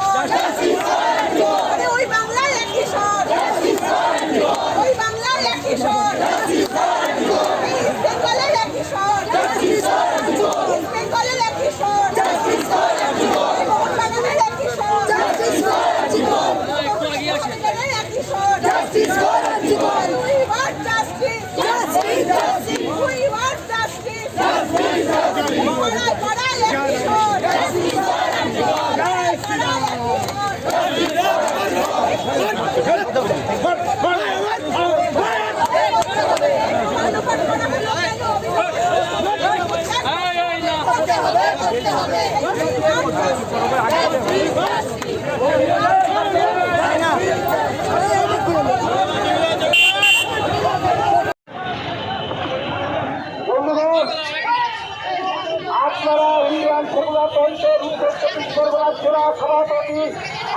想 想 আপনারা ইংল্যান্ড সেগুলা ব্যাংকের করবেন। জেলা সভাপতি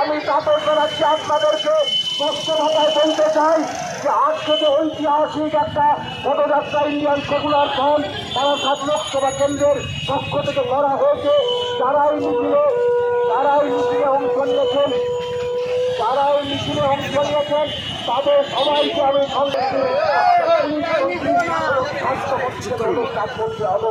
আমি তাপর জানাচ্ছি আপনাদেরকে। কষ্ট ভাষায় বলতে চাই। যে আজকে যে ঐতিহাসিক একটা পদযাত্রা Indian Secular Front Barasat Lok Sabha কেন্দ্রের পক্ষ থেকে করা হয়েছে। যারা এই মিছিলে যারা এই মিছিলে অংশ নিয়েছেন যারা এই মিছিলে অংশ নিয়েছেন, তাদের সবাইকে আমি কাজ করতে হবে